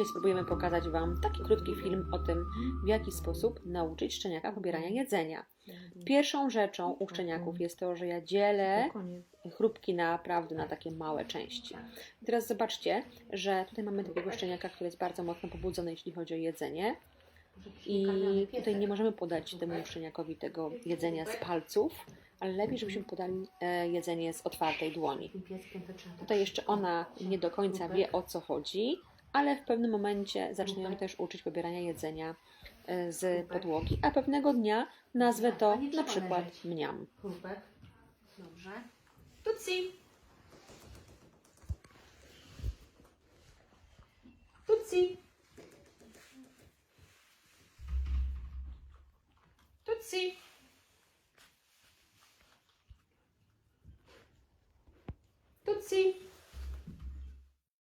Dzisiaj spróbujemy pokazać Wam taki krótki film o tym, w jaki sposób nauczyć szczeniaka pobierania jedzenia. Pierwszą rzeczą u szczeniaków jest to, że ja dzielę chrupki naprawdę na takie małe części. I teraz zobaczcie, że tutaj mamy takiego szczeniaka, który jest bardzo mocno pobudzony, jeśli chodzi o jedzenie. I tutaj nie możemy podać temu szczeniakowi tego jedzenia z palców, ale lepiej, żebyśmy podali e, jedzenie z otwartej dłoni. Tutaj jeszcze ona nie do końca wie o co chodzi, ale w pewnym momencie zacznie ją też uczyć pobierania jedzenia e, z podłogi, a pewnego dnia nazwę to na przykład mniam. Chrupek. Dobrze. Tutsi. Tutsi. Tutsi. Tutsi.